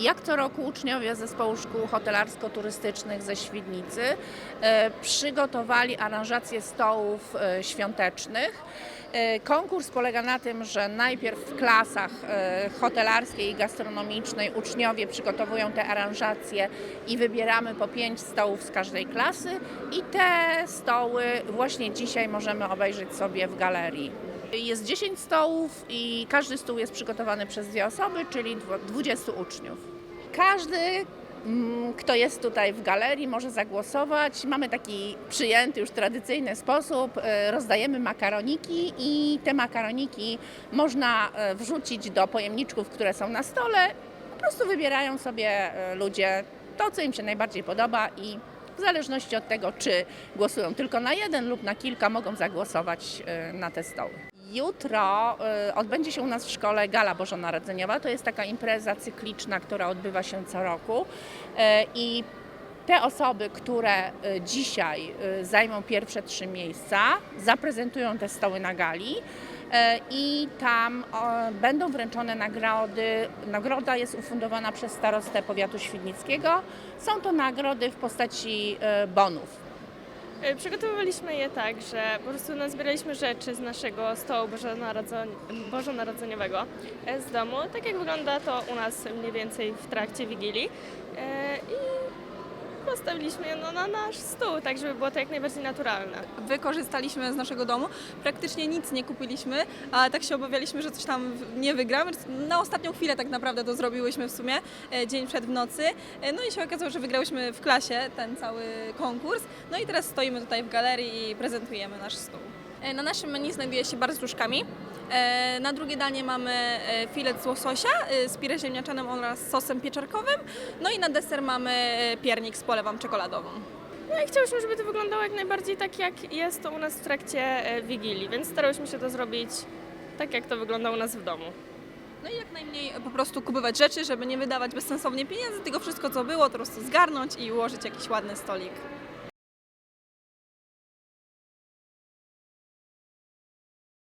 Jak co roku uczniowie Zespołu Szkół Hotelarsko-Turystycznych ze Świdnicy e, przygotowali aranżację stołów e, świątecznych. E, Konkurs polega na tym, że najpierw w klasach e, hotelarskiej i gastronomicznej uczniowie przygotowują te aranżacje i wybieramy po pięć stołów z każdej klasy i te stoły właśnie dzisiaj możemy obejrzeć sobie w galerii. Jest 10 stołów i każdy stół jest przygotowany przez dwie osoby, czyli dwu- 20 uczniów. Każdy, mm, kto jest tutaj w galerii, może zagłosować. Mamy taki przyjęty już tradycyjny sposób. e, Rozdajemy makaroniki i te makaroniki można e, wrzucić do pojemniczków, które są na stole. Po prostu wybierają sobie e, ludzie to, co im się najbardziej podoba i w zależności od tego, czy głosują tylko na jeden lub na kilka, mogą zagłosować na te stoły. Jutro e, odbędzie się u nas w szkole Gala Bożonarodzeniowa. To jest taka impreza cykliczna, która odbywa się co roku. E, I te osoby, które e, dzisiaj zajmą pierwsze trzy miejsca, zaprezentują te stoły na gali. I tam będą wręczone nagrody. Nagroda jest ufundowana przez starostę powiatu świdnickiego. Są to nagrody w postaci bonów. E, Przygotowywaliśmy je tak, że po prostu nazbieraliśmy rzeczy z naszego stołu bożonarodzeniowego e, z domu, tak jak wygląda to u nas mniej więcej w trakcie Wigilii. E, i postawiliśmy je no, na nasz stół, tak żeby było to jak najbardziej naturalne. wykorzystaliśmy z naszego domu. Praktycznie nic nie kupiliśmy, a tak się obawialiśmy, że coś tam nie wygramy. Na ostatnią chwilę tak naprawdę to zrobiłyśmy w sumie, e, dzień przed w nocy. E, No i się okazało, że wygrałyśmy w klasie ten cały konkurs. No i teraz stoimy tutaj w galerii i prezentujemy nasz stół. E, Na naszym menu znajduje się bar z różkami. E, Na drugie danie mamy e, filet z łososia e, z pire ziemniaczanym oraz sosem pieczarkowym. No i na deser mamy piernik z polewą czekoladową. No i chciałyśmy, żeby to wyglądało jak najbardziej tak, jak jest to u nas w trakcie Wigilii, więc starałyśmy się to zrobić tak, jak to wygląda u nas w domu. No i jak najmniej po prostu kupować rzeczy, żeby nie wydawać bezsensownie pieniędzy, tylko wszystko co było to po prostu zgarnąć i ułożyć jakiś ładny stolik.